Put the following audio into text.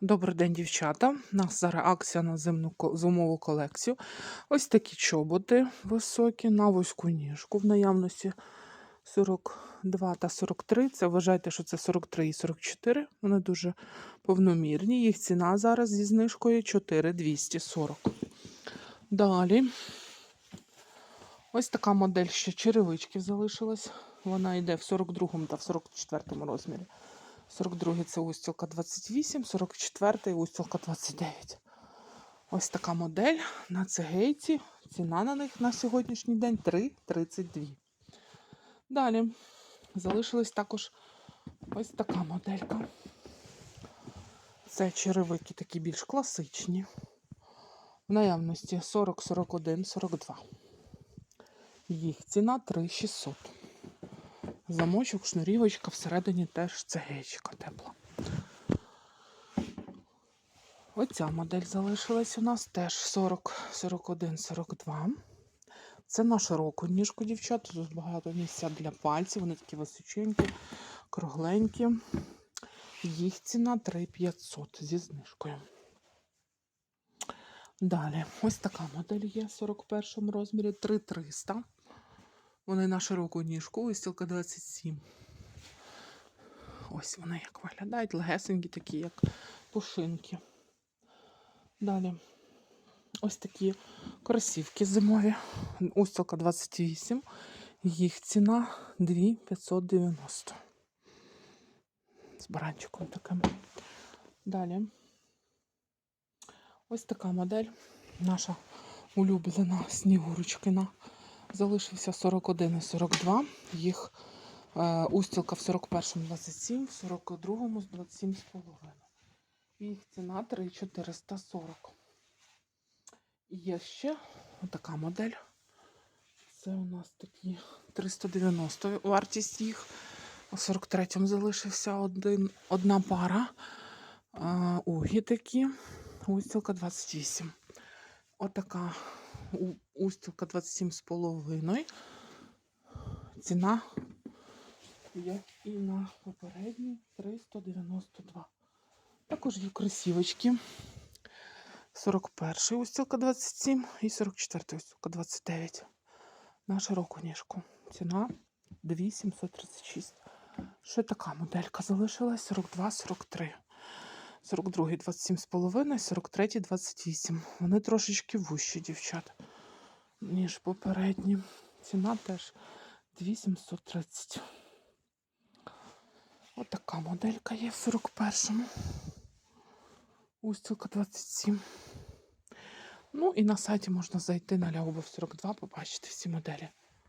Добрий день, дівчата. У нас зараз акція на зимну зимову колекцію. Ось такі чоботи високі на вузьку ніжку. В наявності 42 та 43. Це вважайте, що це 43 і 44. Вони дуже повномірні. Їх ціна зараз зі знижкою 4240. Далі. Ось така модель ще черевичків залишилась. Вона йде в 42 та в 44 розмірі. 42 це устілка 28, 44 устілка 29. Ось така модель на цегейці. Ціна на них на сьогоднішній день 3,32. Далі залишилась також ось така моделька. Це черевики такі більш класичні. В наявності 40, 41, 42. Їх ціна 3600. Замочок, шнурівочка, всередині теж цегейчика тепла. Оця модель залишилась у нас теж 40, 41, 42. Це на широку ніжку, дівчат. Тут багато місця для пальців. Вони такі височенькі, кругленькі. Їх ціна 3500 зі знижкою. Далі, ось така модель є в 41 розмірі 3300. Вони на широку ніжку, вистілка 27. Ось вони як виглядають, легесенькі, такі, як пушинки. Далі ось такі кросівки зимові. Устілка 28. Їх ціна 2590. З баранчиком таким. Далі. Ось така модель. Наша улюблена снігурочкина. Залишився 41 і 42. Їх е, устілка в 41-му 27, в 42 з 27,5. Їх ціна 3440. І є ще така модель. Це у нас такі 390 вартість їх. У 43-му залишився один, одна пара. А, угі такі. Устілка 28. Отака устілка 27,5. Ціна, як і на попередній 392. Також є кросівочки. 41 устілка 27 і 44 устілка 29. На широку ніжку. Ціна 2736. Ще така моделька залишилась 42, 43. 42 27,5, 43 28. Вони трошечки вущі, дівчат, ніж попередні. Ціна теж 2730. Отака моделька є в 41-му. Устілка 27. Ну і на сайті можна зайти на Ляубов 42, побачити всі моделі.